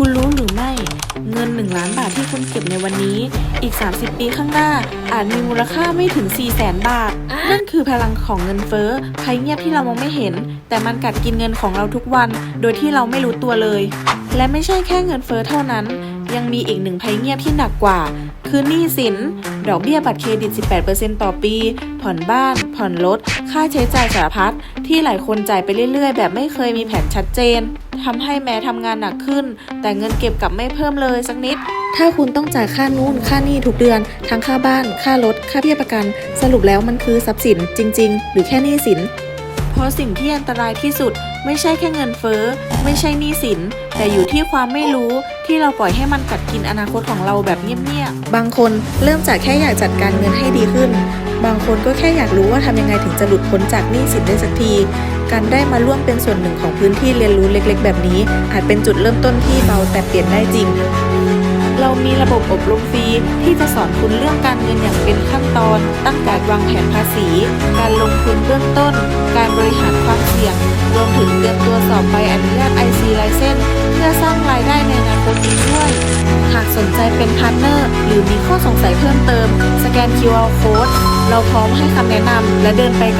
คุณรู้หรือไม่ เงิน 1 ล้านบาทที่คุณเก็บในวันนี้ อีก 30 ปีข้างหน้า อาจมีมูลค่าไม่ถึง 4 0 0แสนบาท นั่นคือพลังของเงินเฟ้อภัยเงียบที่เรามองไม่เห็น แต่มันกัดกินเงินของเราทุกวัน โดยที่เราไม่รู้ตัวเลย และไม่ใช่แค่เงินเฟ้อเท่านั้น ยังมีอีกหนึ่งภัยเงียบที่หนักกว่า คือหนี้สิน ดอกเบี้ยบัตรเครดิต 18%ต่อปี ผ่อนบ้าน ผ่อนรถ ค่าใช้จ่ายสารพัด ที่หลายคนจ่ายไปเรื่อยๆ แบบไม่เคยมีแผนชัดเจน ทำให้แม้ทำงานหนักขึ้น แต่เงินเก็บกลับไม่เพิ่มเลยสักนิด ถ้าคุณต้องจ่ายค่านู่น ค่านี่ทุกเดือน ทั้งค่าบ้าน ค่ารถ ค่าเบี้ยประกัน สรุปแล้วมันคือทรัพย์สินจริง ๆ หรือแค่หนี้สิน เพราะสิ่งที่อันตรายที่สุด ไม่ใช่แค่เงินเฟ้อ ไม่ใช่หนี้สิน แต่อยู่ที่ความไม่รู้ที่เราปล่อยให้มันกัดกินอนาคตของเราแบบเงียบๆ บางคนเริ่มจากแค่อยากจัดการเงินให้ดีขึ้น บางคนก็แค่อยากรู้ว่าทำยังไงถึงจะหลุดพ้นจากหนี้สินได้สักที การได้มาร่วมเป็นส่วนหนึ่งของพื้นที่เรียนรู้เล็ก ๆ แบบนี้ อาจเป็นจุดเริ่มต้นที่เบาแต่เปลี่ยนได้จริงเรามีระบบอบรมฟรีที่จะสอนคุณเรื่องการเงินอย่างเป็นขั้นตอน ตั้งแต่วางแผนภาษี การลงทุนเบื้องต้น ต่อบใบอนุญาต IC License เพื่อสร้างรายได้ในอนาคตอีกด้วย หากสนใจเป็นพาร์ทเนอร์ หรือมีข้อสงสัยเพิ่มเติม สแกน QR Code เราพร้อมให้คำแนะนำและเดินไปกับ